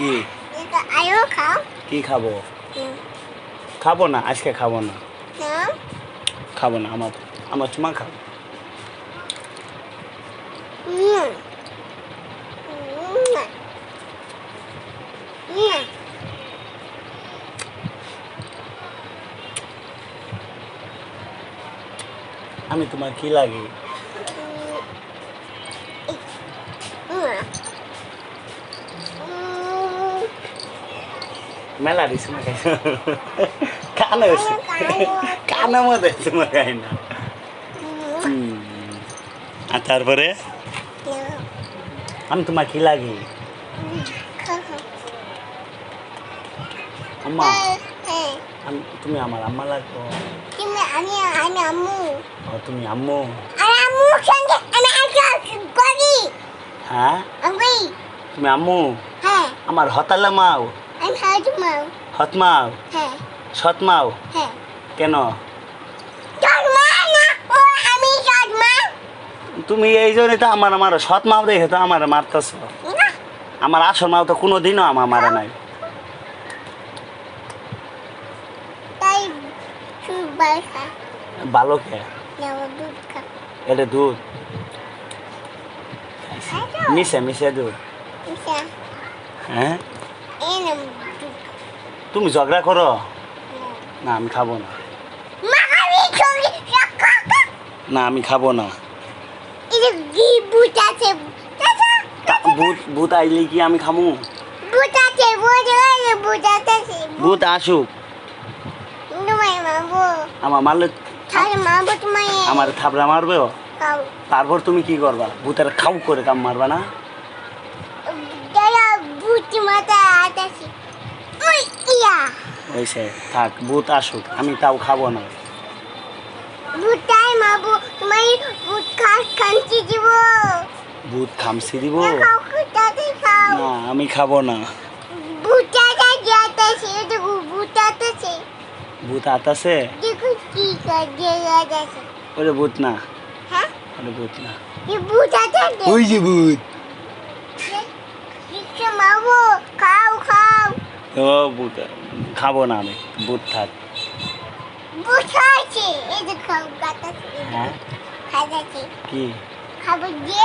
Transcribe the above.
কি? আয়ো খাও। কি খাব? খাব না আজকে খাব না। খাব না আমার আমার চুমা খাব। আমি তোমার কি লাগে? মেলা দিছি না কানে হয়েছে কানের মধ্যে তোমার খাই না আর তারপরে আমি তোমার কি লাগি আম্মা আমি তুমি আমার আম্মা লাগবো তুমি আমি আমি আম্মু ও তুমি আম্মু আর আম্মুর সঙ্গে আমি একটা করি হ্যাঁ আমি তুমি আম্মু হ্যাঁ আমার হতালে মাও আমি হাজু মাও হ্যাঁ। সৎ হ্যাঁ। কেন? তুমি এই জন্যই তো আমার আমার সৎ মাও দেখে তো আমার মারতেছ। আমার আসল মাও তো কোনো দিনও আমার মারে নাই। ভালো কে? এটা দুধ। মিশে মিশে দুধ। হ্যাঁ? তুমি ঝগড়া করো? না আমি খাব না। না আমি খাব না। ভূত ভূত আইলে কি আমি খামু? ভূত আসুক। আমার মারলে আমার থাবড়া মারবে? তারপর তুমি কি করবা? ভূতের খাও করে কাম মারবা না দাদা বুট মাথা আছে ওই ইয়া ওইসে থাক ভূত আসুক আমি তাও খাব না। ভূত খামসি দিব। না আমি খাব না। ভূত আতাছে ওরে ভূত না। হ্যাঁ? ওরে ভূত না। ওই যে ভূত। মাবো খাও খাও। ও ভূত। খাব না আমি বুট থাক। বুটা আছে এই যে খাও গাতাছে হ্যাঁ? কি? খাব যে